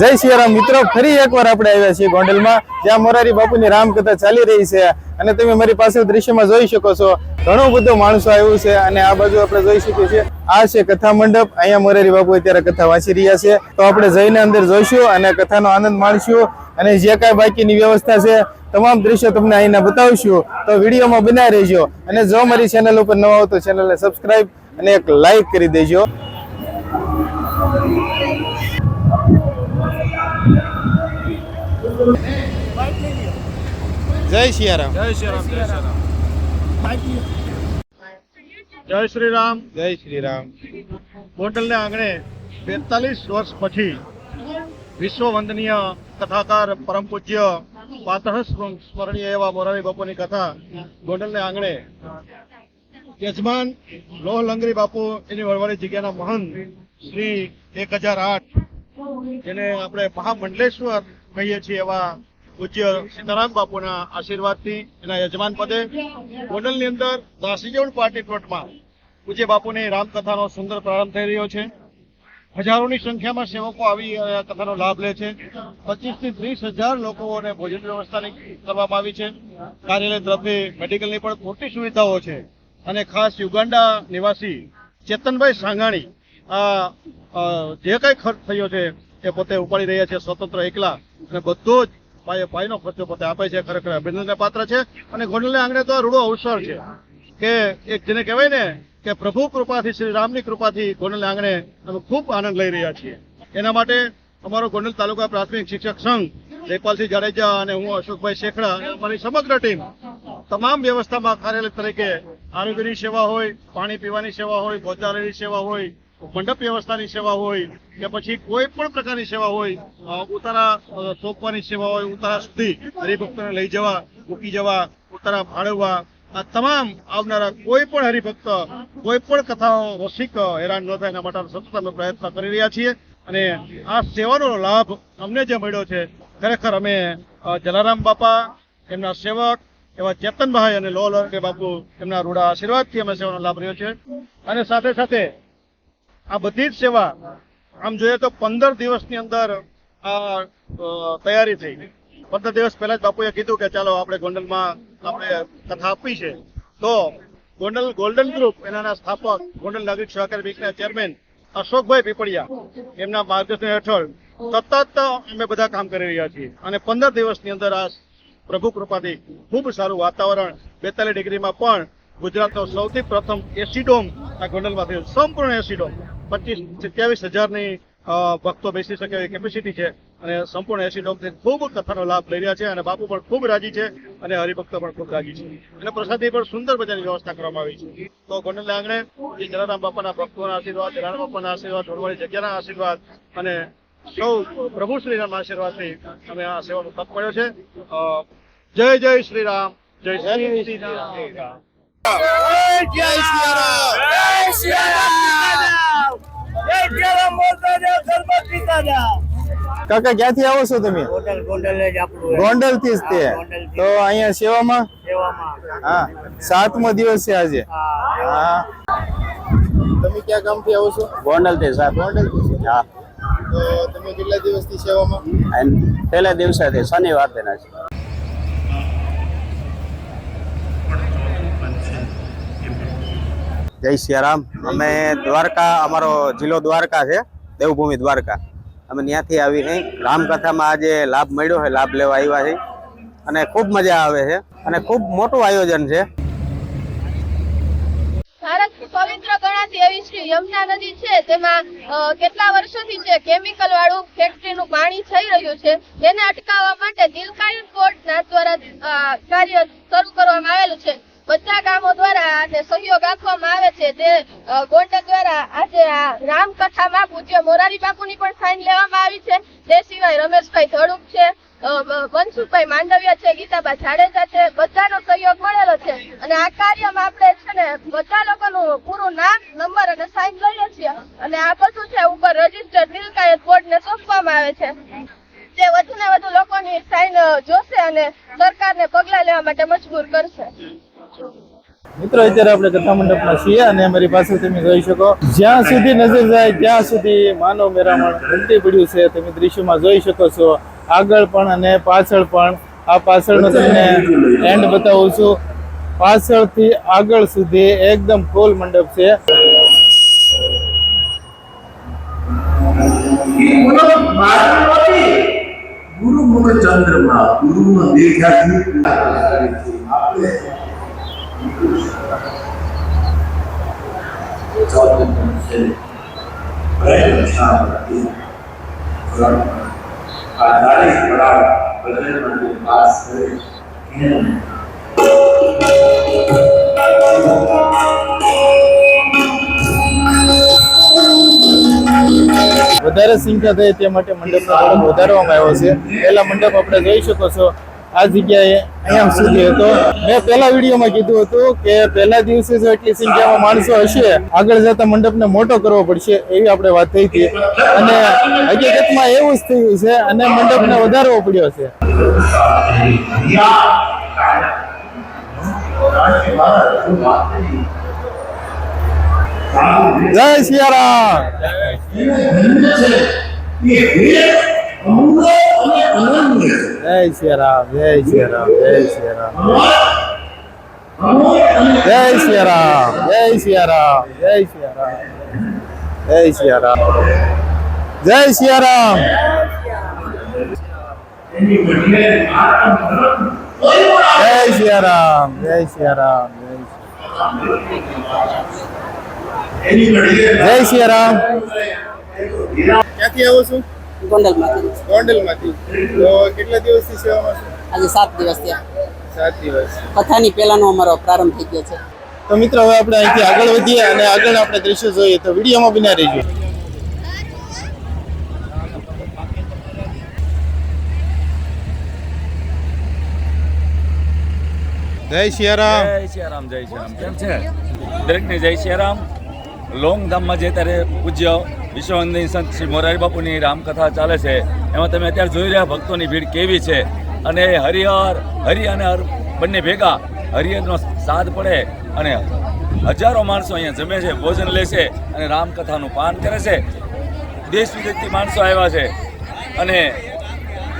જય સિયારામ. મિત્રો, ફરી એકવાર આપણે આવ્યા છીએ ગોંડલમાં, જ્યાં મોરારી બાપુની રામકથા ચાલી રહી છે અને તમે મારી પાસે દ્રશ્યમાં જોઈ શકો છો. ઘણો બધો માણસો આવ્યું છે અને આ બાજુ આપણે જોઈ શકીએ છીએ. આ છે કથા મંડપ. અહીંયા મોરારી બાપુ અત્યારે કથા વાંચી રહ્યા છે. તો આપણે જઈને અંદર જોઈશું અને કથાનો આનંદ માણશું. અને જે કાંઈ બાકીની વ્યવસ્થા છે, તમામ દ્રશ્યો તમને અહીંના બતાવશું. તો વિડીયોમાં બનાવી રહેજો. અને જો મારી ચેનલ ઉપર નવા હો તો ચેનલને સબસ્ક્રાઇબ અને એક લાઈક કરી દેજો. જય જય શ્રી રામ જય શ્રી રામ જય શ્રી રામ જય શ્રી રામ ગોંડલને આંગણે બેતાલીસ વર્ષ પછી વિશ્વ વંદનીય કથાકાર પરમ પૂજ્ય પાતળ સ્મરણીય એવા મોરારી બાપુની કથા ગોંડલને આંગણે યજમાન લોહ લંગરી બાપુ એની વડવાળી જગ્યાના મહંત શ્રી એક હજાર આઠ જેને આપણે મહામંડલેશ્વર કહીએ છીએ એવા પૂજ્ય સીતારામ બાપુના આશીર્વાદથી એના યજમાન પદે ગોંડલની અંદર દાસીજોડ પાર્ટી પ્લોટમાં પૂજ્ય બાપુની રામકથાનો સુંદર પ્રારંભ થઈ રહ્યો છે. હજારોની સંખ્યામાં સેવકો આવી કથાનો લાભ લે છે. પચીસથી ત્રીસ હજાર લોકોને ભોજન વ્યવસ્થાની કરવામાં આવી છે. કાર્યાલય તરફથી મેડિકલની પણ મોટી સુવિધાઓ છે. અને ખાસ યુગાન્ડા નિવાસી ચેતનભાઈ સાંગાણી આ જે કઈ ખર્ચ થયો છે, એ પોતે ઉપાડી રહ્યા છે, સ્વતંત્ર, એકલા. અને બધો જ પાયે પાયનો ખર્ચો પોતે આપે છે, ખરેખર અભિનંદન પાત્ર છે. અને ગોંડલને આંગણે તો આ રૂડો અવસર છે. કે એક જેને કહેવાય ને, કે પ્રભુ કૃપાથી, શ્રી રામની કૃપાથી ગોંડલ આંગણે અમે ખૂબ આનંદ લઈ રહ્યા છીએ. એના માટે અમારો ગોંડલ તાલુકા પ્રાથમિક શિક્ષક સંઘ, જયપાલસિંહ જાડેજા અને હું, અશોકભાઈ શેખડા અને અમારી સમગ્ર ટીમ, તમામ વ્યવસ્થામાં કાર્યાલય તરીકે આરોગ્યની સેવા હોય, પાણી પીવાની સેવા હોય ભોજનાલયની સેવા હોય મંડપ વ્યવસ્થાની સેવા હોય કે પછી કોઈ પણ પ્રકારની સેવા હોય ઉતારા સોંપવાની સેવા હોય, ઉતારા સુધી હરિભક્તોને લઈ જવા, મૂકી જવા, ઉતારા ફાળવવા, આ તમામ આવનારા કોઈ પણ હરિભક્ત, કોઈ પણ કથાઓ રસિક હેરાન ન થાય એના માટે સતત અમે પ્રયત્ન કરી રહ્યા છીએ અને આ સેવાનો લાભ અમને જે મળ્યો છે, ખરેખર અમે જલારામ બાપા, એમના સેવક, એવા ચેતનભાઈ અને લોલ બાપુ એમના રૂડા આશીર્વાદથી અમે સેવાનો લાભ રહ્યો છે. અને સાથે સાથે આ બધી જ સેવા આમ જોઈએ તો પંદર દિવસની અંદર આ તૈયારી થઈ. પંદર દિવસ પહેલા જ બાપુએ કીધું કે ચાલો આપણે ગોંડલમાં આપણે કથા આપી છે. તો ગોંડલ ગોલ્ડન ગ્રુપ એના સ્થાપક, ગોંડલ નાગરિક સહકારી બેંકના ચેરમેન અશોકભાઈ પીપળિયા એમના માર્ગદર્શન હેઠળ સતત અમે બધા કામ કરી રહ્યા છીએ. અને પંદર દિવસની અંદર આ પ્રભુ કૃપાથી ખૂબ સારું વાતાવરણ, બેતાલીસ ડિગ્રીમાં પણ ગુજરાતનો સૌથી પ્રથમ એસી ડોમ આ ગોંડલમાં થયો સંપૂર્ણ એસી ડોમ. પચીસ સત્યાવીસ હજારની ભક્તો બેસી શકે એવી કેપેસિટી છે અને સંપૂર્ણ એસી ડોક્ટર ખૂબ કથાનો લાભ લઈ રહ્યા છે અને બાપુ પણ ખૂબ રાજી છે અને હરિભક્તો પણ ખૂબ રાજી છે. અને પ્રસાદી પણ સુંદર મજાની વ્યવસ્થા કરવામાં આવી છે. તો ગોંડલ આંગણે જે જલારામ બાપાના ભક્તોના આશીર્વાદ જલારામ બાપાના આશીર્વાદ ધોળવાળી જગ્યાના આશીર્વાદ અને સૌ પ્રભુ શ્રીરામના આશીર્વાદથી અમે આ સેવાનો તક મળ્યો છે. જય જય જય શ્રી રામ. જય શ્રી રામ. કાકા ક્યાંથી આવો છો તમે? ગોંડલ ગોંડલ જ આપણું ગોંડલથી જ તે. તો અહીંયા સેવામાં? સેવામાં. હા સાતમો દિવસ છે આજે. હા. તમે ક્યાં ગામથી આવો છો? ગોંડલથી સાહેબ. ગોંડલથી હા. તો તમે કેટલા દિવસથી સેવામાં? અને પહેલા દિવસે શનિવાર તેના છે. જય સિયારામ. અમે દ્વારકા, અમારો જિલ્લો દ્વારકા છે, દેવભૂમિ દ્વારકા. અમે ત્યાંથી આવી છે રામકથામાં આજે લાભ મળ્યો છે લાભ લેવા આવ્યા છે અને ખૂબ મજા આવે છે અને ખૂબ મોટું આયોજન છે. ભારત પવિત્ર ગણાતી એવી શ્રી યમુના નદી છે, તેમાં કેટલા વર્ષોથી જે કેમિકલ વાળું ફેક્ટરીનું પાણી થઈ રહ્યું છે, તેને અટકાવવા માટે દ્વારા કાર્ય શરૂ કરવામાં આવેલું છે. બધા ગામો દ્વારા આને સહયોગ આપવામાં આવે છે. તે ગોંડલ દ્વારા આજે આ રામકથામાં પૂજ્ય મોરારી બાપુની પણ સાઈન લેવામાં આવી છે. તે સિવાય રમેશભાઈ ધડુક છે મનસુખભાઈ માંડવિયા છે, ગીતાબા જાડેજા છે. બધાનો સહયોગ મળેલો છે. અને આ કાર્યમાં આપણે છે ને બધા લોકોનું પૂરું નામ નંબર અને સાઈન લઈએ છીએ અને આ બધું છે ઉપર રજિસ્ટર દિલકાયત બોર્ડ ને સોંપવામાં આવે છે જે વધુ ને વધુ લોકોની સાઈન જોશે અને સરકારને પગલા લેવા માટે મજબૂર કરશે મિત્રો, અત્યારે આપણે કથા મંડપમાં છીએ અને અમારી પાસે તમે જોઈ શકો, જ્યાં સુધી નજર જાય ત્યાં સુધી માનવ મેરામણ ઉમટી પડ્યું છે. તમે દ્રશ્યમાં જોઈ શકો છો, આગળ પણ અને પાછળ પણ આ પાછળનો તમને એન્ડ બતાવું છું. પાછળથી આગળ સુધી એકદમ ફૂલ મંડપ છે. ગુરુ મુખ ચંદ્રમાં ગુરુમાં દેખાથી આપણે આધારિત પડાવ બદલવાનું પાસ કરે એમ વધારે સંખ્યા થાય તે માટે મંડપનો વધારવામાં આવ્યો છે. પહેલા મંડપ આપણે જોઈ શકો છો. આ જગ્યાએ અહીંયા સુધી હતો. મેં પહેલા વિડીયોમાં કીધું હતું કે પહેલા દિવસે જો એટલી સંખ્યામાં માણસો હશે, આગળ જતા મંડપને મોટો કરવો પડશે એવી આપણે વાત થઈ હતી. અને હકીકતમાં એવું જ થયું છે અને મંડપને વધારવો પડ્યો છે. જય સિયારામ. જય સિયારામ જય સિયારામ જય સિયારામ. જય સિયારામ જય સિયારામ જય સિયારામ જય સિયારામ. જય સિયારામ. જય સિયારામ જય સિયારામ, જય શ્રી રામ ક્યાંથી આવો છો? ગોંડલમાંથી. ગોંડલમાંથી. તો કેટલા દિવસથી સેવામાં છો? આજે સાત દિવસ થયા. સાત દિવસ. કથાની પહેલાનો અમારો પ્રારંભ થઈ ગયો છે. તો મિત્રો હવે આપણે અહીંથી આગળ વધીએ અને આગળ આપણે દ્રશ્યો જોઈએ. તો વિડીયોમાં બિના રહેજો. જય સિયારામ. જય સિયારામ જય સિયારામ. કેમ છે? દરેકને જય સિયારામ. લોંગ ધામમાં જે ત્યારે પૂજ્ય વિશ્વવંદની સંત શ્રી મોરારી બાપુની રામકથા ચાલે છે. એમાં તમે અત્યારે જોઈ રહ્યા ભક્તોની ભીડ કેવી છે. અને હરિહર, હરિ અને હર બંને ભેગા. હરિહરનો સાદ પડે અને હજારો માણસો અહીંયા જમે છે, ભોજન લે છે અને રામકથાનું પાન કરે છે. દેશ વિદેશથી માણસો આવ્યા છે. અને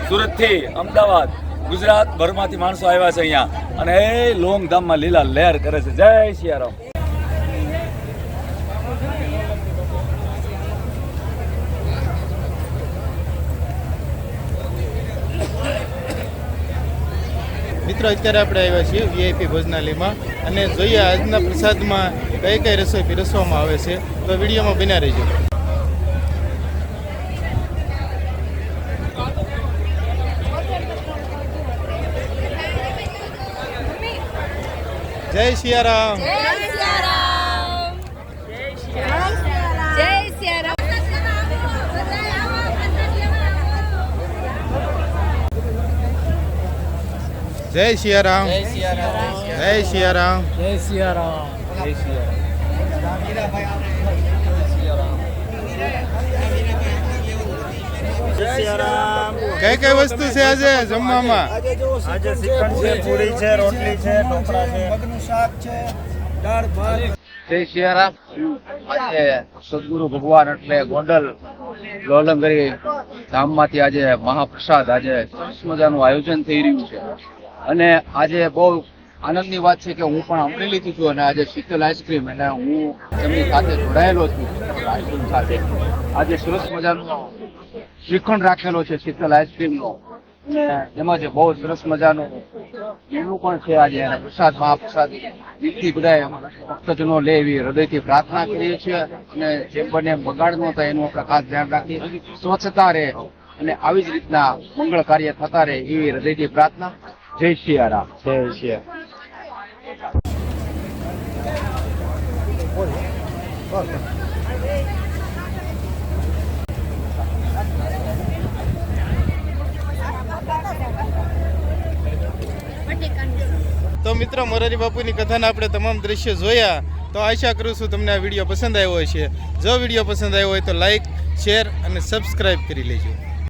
સુરતથી અમદાવાદ ગુજરાત ભરમાંથી માણસો આવ્યા છે અહીંયા. અને એ લોંગધામમાં લીલા લહેર કરે છે. જય સિયારામ મિત્રો, અત્યારે આપણે આવ્યા છીએ વીઆઈપી ભોજનાલયમાં અને જોઈએ આજના પ્રસાદમાં કઈ કઈ રસોઈ પીરસવામાં આવે છે, તો વિડીયોમાં બન્યા રહીજો. જય સિયારામ જય સિયારામ જય સિયારામ કઈ કઈ વસ્તુ છે આજે જમવામાં? આજે શ્રીખંડ છે પૂરી છે રોટલી છે ઢોકળા છે. મગનું શાક છે દાળ ભાત. જય સિયારામ આજે સદગુરુ ભગવાન એટલે ગોંડલ લોલંગરી ધામમાંથી આજે મહાપ્રસાદ આજે સરસ મજાનું આયોજન થઈ રહ્યું છે. અને આજે બહુ આનંદની વાત છે કે હું પણ અમરેલીથી છું અને આજે શીતલ આઈસ્ક્રીમ અને હું એમની સાથે જોડાયેલો છું. આઈસ્ક્રીમ સાથે આજે સરસ મજાનો શ્રીખંડ રાખેલો છે શીતલ આઈસ્ક્રીમનો એમાં જે બહુ સરસ મજાનું મેનુ પણ છે આજે પ્રસાદ, મહાપ્રસાદ. દિલથી બધા ભક્તજનો લે એવી હૃદયથી પ્રાર્થના કરીએ છીએ અને જેમ બને બગાડ ન થાય એનું આપણે ખાસ ધ્યાન રાખીએ. સ્વચ્છતા રહે અને આવી જ રીતના મંગળ કાર્ય થતા રહે એવી હૃદયથી પ્રાર્થના. જય સિયા તો મિત્રો, મોરારી બાપુની કથાના આપણે તમામ દ્રશ્ય જોયા તો આશા કરું છું તમને આ વીડિયો પસંદ આવ્યો હશે. જો વીડિયો પસંદ આવ્યો હોય તો લાઈક શેર અને સબસ્ક્રાઈબ કરી લેજો.